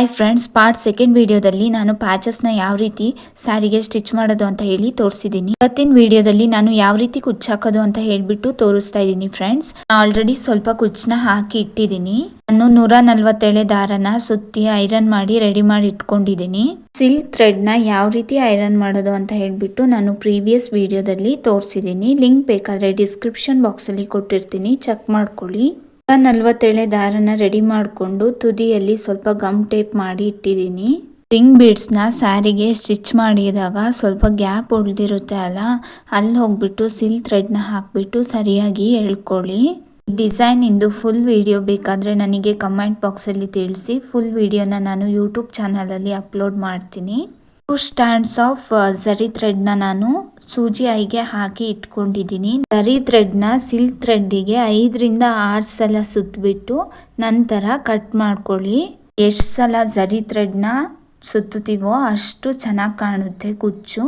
Hi friends part second ವಿಡಿಯೋದಲ್ಲಿ ನಾನು ಪ್ಯಾಚಸ್ನ ಯಾವ ರೀತಿ ಸ್ಯಾರಿಗೆ ಸ್ಟಿಚ್ ಮಾಡೋದು ಅಂತ ಹೇಳಿ ತೋರಿಸಿದ್ದೀನಿ. ಇವತ್ತಿನ ವಿಡಿಯೋದಲ್ಲಿ ನಾನು ಯಾವ ರೀತಿ ಕುಚ್ಚಾಕೋದು ಅಂತ ಹೇಳಿಬಿಟ್ಟು ತೋರಿಸ್ತಾ ಇದ್ದೀನಿ ಫ್ರೆಂಡ್ಸ್ ಆಲ್ರೆಡಿ ಸ್ವಲ್ಪ ಕುಚ್ಚನ್ನ ಹಾಕಿ ಇಟ್ಟಿದ್ದೀನಿ. ನಾನು ನೂರ ನಲ್ವತ್ತೇಳೆ ದಾರನ ಸುತ್ತಿ ಐರನ್ ಮಾಡಿ ರೆಡಿ ಮಾಡಿ ಇಟ್ಕೊಂಡಿದ್ದೀನಿ. ಸಿಲ್ಕ್ ಥ್ರೆಡ್ನ ಯಾವ ರೀತಿ ಐರನ್ ಮಾಡೋದು ಅಂತ ಹೇಳಿಬಿಟ್ಟು ನಾನು ಪ್ರೀವಿಯಸ್ ವಿಡಿಯೋದಲ್ಲಿ ತೋರಿಸಿದ್ದೀನಿ. ಲಿಂಕ್ ಬೇಕಾದರೆ ಡಿಸ್ಕ್ರಿಪ್ಷನ್ ಬಾಕ್ಸಲ್ಲಿ ಕೊಟ್ಟಿರ್ತೀನಿ. ಚೆಕ್ ಮಾಡ್ಕೊಳ್ಳಿ. ನಲ್ವತ್ತೇಳೆ ದಾರನ ರೆಡಿ ಮಾಡಿಕೊಂಡು ತುದಿಯಲ್ಲಿ ಸ್ವಲ್ಪ ಗಮ್ ಟೇಪ್ ಮಾಡಿ ಇಟ್ಟಿದ್ದೀನಿ. ರಿಂಗ್ ಬೀಡ್ಸ್ನ ಸ್ಯಾರಿಗೆ ಸ್ಟಿಚ್ ಮಾಡಿದಾಗ ಸ್ವಲ್ಪ ಗ್ಯಾಪ್ ಉಳಿದಿರುತ್ತೆ ಅಲ್ಲ ಅಲ್ಲಿ ಹೋಗ್ಬಿಟ್ಟು ಸಿಲ್ ಥ್ರೆಡ್ನ ಹಾಕಿಬಿಟ್ಟು ಸರಿಯಾಗಿ ಎಳ್ಕೊಳ್ಳಿ. ಡಿಸೈನ್ ಇಂದು ಫುಲ್ ವಿಡಿಯೋ ಬೇಕಾದರೆ ನನಗೆ ಕಮೆಂಟ್ ಬಾಕ್ಸಲ್ಲಿ ತಿಳಿಸಿ ಫುಲ್ ವಿಡಿಯೋನ ನಾನು ಯೂಟ್ಯೂಬ್ ಚಾನಲಲ್ಲಿ ಅಪ್ಲೋಡ್ ಮಾಡ್ತೀನಿ. ಸ್ಟ್ಯಾಂಡ್ಸ್ ಆಫ್ ಝರಿ ಥ್ರೆಡ್ನ ನಾನು ಸೂಜಿ ಐಗೆ ಹಾಕಿ ಇಟ್ಕೊಂಡಿದ್ದೀನಿ. ಝರಿ ಥ್ರೆಡ್ನ ಸಿಲ್ಕ್ ಥ್ರೆಡ್ಡಿಗೆ ಐದರಿಂದ ಆರು ಸಲ ಸುತ್ತಬಿಟ್ಟು ನಂತರ ಕಟ್ ಮಾಡ್ಕೊಳ್ಳಿ. ಎಷ್ಟು ಸಲ ಝರಿ ನ ಸುತ್ತುತ್ತೀವೋ ಅಷ್ಟು ಚೆನ್ನಾಗಿ ಕಾಣುತ್ತೆ ಕುಚ್ಚು.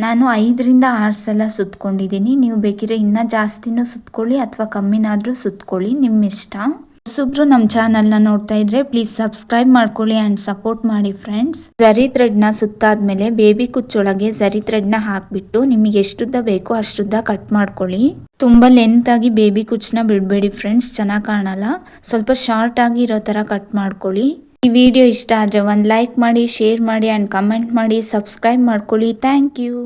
ನಾನು ಐದರಿಂದ ಆರು ಸಲ ಸುತ್ಕೊಂಡಿದ್ದೀನಿ. ನೀವು ಬೇಕಿದ್ರೆ ಇನ್ನೂ ಜಾಸ್ತಿನೂ ಸುತ್ಕೊಳ್ಳಿ ಅಥವಾ ಕಮ್ಮಿನಾದರೂ ಸುತ್ಕೊಳ್ಳಿ ನಿಮ್ಮ ಇಷ್ಟ ಹೊಸಬ್ರು ನಮ್ಮ ಚಾನಲ್ನ ನೋಡ್ತಾ ಇದ್ರೆ ಪ್ಲೀಸ್ ಸಬ್ಸ್ಕ್ರೈಬ್ ಮಾಡ್ಕೊಳ್ಳಿ ಆ್ಯಂಡ್ ಸಪೋರ್ಟ್ ಮಾಡಿ ಫ್ರೆಂಡ್ಸ್ ಝರಿ ಥ್ರೆಡ್ನ ಸುತ್ತಾದ್ಮೇಲೆ ಬೇಬಿ ಕುಚ್ಚೊಳಗೆ ಝರಿ ಥ್ರೆಡ್ನ ಹಾಕಿಬಿಟ್ಟು ನಿಮಗೆ ಎಷ್ಟುದ್ದ ಬೇಕೋ ಅಷ್ಟುದ್ದ ಕಟ್ ಮಾಡ್ಕೊಳ್ಳಿ. ತುಂಬ ಲೆಂತ್ ಆಗಿ ಬೇಬಿ ಕುಚ್ಚನ್ನ ಬಿಡಬೇಡಿ ಫ್ರೆಂಡ್ಸ್ ಚೆನ್ನಾಗಿ ಕಾಣಲ್ಲ. ಸ್ವಲ್ಪ ಶಾರ್ಟ್ ಆಗಿ ಇರೋ ಥರ ಕಟ್ ಮಾಡ್ಕೊಳ್ಳಿ. ಈ ವಿಡಿಯೋ ಇಷ್ಟ ಆದರೆ ಒಂದು ಲೈಕ್ ಮಾಡಿ ಶೇರ್ ಮಾಡಿ ಆ್ಯಂಡ್ ಕಮೆಂಟ್ ಮಾಡಿ ಸಬ್ಸ್ಕ್ರೈಬ್ ಮಾಡ್ಕೊಳ್ಳಿ. Thank you